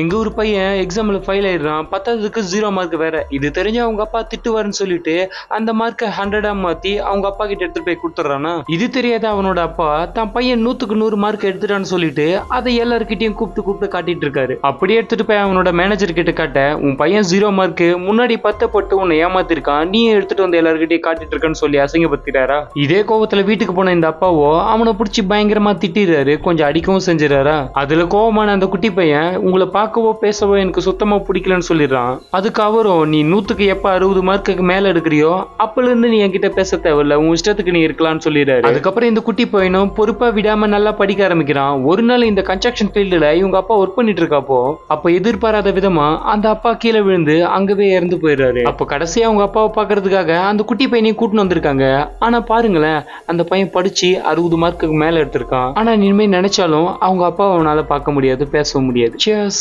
எங்கள் ஒரு பையன் எக்ஸாமில் ஃபெயில் ஆயிடுறான். பத்தாவதுக்கு ஜீரோ மார்க் வேறு. இது தெரிஞ்சு அவங்க அப்பா திட்டுவாருன்னு சொல்லிட்டு அந்த மார்க்கை ஹண்ட்ரடாக மாற்றி அவங்க அப்பா கிட்ட எடுத்துட்டு போய் கொடுத்துட்றானா? இது தெரியாத அவனோட அப்பா தான் பையன் நூற்றுக்கு நூறு மார்க் எடுத்துட்டான்னு சொல்லிட்டு அதை எல்லாருக்கிட்டையும் கூப்பிட்டு கூப்பிட்டு காட்டிட்டு இருக்காரு. அப்படியே எடுத்துட்டு போய் அவனோட மேனேஜர் கிட்ட காட்ட உன் பையன் ஜீரோ மார்க்கு முன்னாடி பத்தப்பட்டு உன்னை ஏமாத்திருக்கான். நீ எடுத்துட்டு வந்து எல்லாருக்கிட்டையும் காட்டிட்டு இருக்கான்னு சொல்லி அசிங்கப்படுத்திட்டாரா? இதே கோபத்தில் வீட்டுக்கு போன இந்த அப்பாவோ அவனை பிடிச்சி பயங்கரமாக திட்டிடுறாரு. கொஞ்சம் அடிக்கவும் செஞ்சிடறாரா? அதில் கோவமான அந்த குட்டி பையன் உங்களை பார்க்கவோ பேசவோ எனக்கு சுத்தமாக பிடிக்கலன்னு சொல்லிடுறான். அதுக்கு அவரும் நீ நூற்றுக்கு எப்போ அறுபது மார்க்குக்கு மேலே எடுக்கிறியோ அப்போலேருந்து நீ என்கிட்ட பேச தேவையில்ல. உன் இஷ்டத்துக்கு நீ இருக்கலாம்னு சொல்லிடுறாரு. அதுக்கப்புறம் இந்த குட்டி பையனும் பொறுப்பாக விடாமல் நல்லா படிக்க ஆரம்பிக்கிறான். ஒரு நாள் இந்த கன்ஸ்ட்ரக்ஷன் ஃபீல்டில் இவங்க அப்பா ஒர்க் பண்ணிட்டு இருக்காப்போ அப்போ எதிர்பாராத விதமாக அந்த அப்பா கீழே விழுந்து அங்கவே இறந்து போயிடுறாரு. அப்போ கடைசியாக அவங்க அப்பாவை பார்க்கறதுக்காக அந்த குட்டி பையனையும் கூட்டின்னு வந்திருக்காங்க. ஆனால் பாருங்களேன் அந்த பையன் படித்து அறுபது மார்க்குக்கு மேலே எடுத்திருக்கான். ஆனால் இனிமேல் நினைச்சாலும் அவங்க அப்பாவை அவனால் பார்க்க முடியாது பேசவும் முடியாது. Cheers.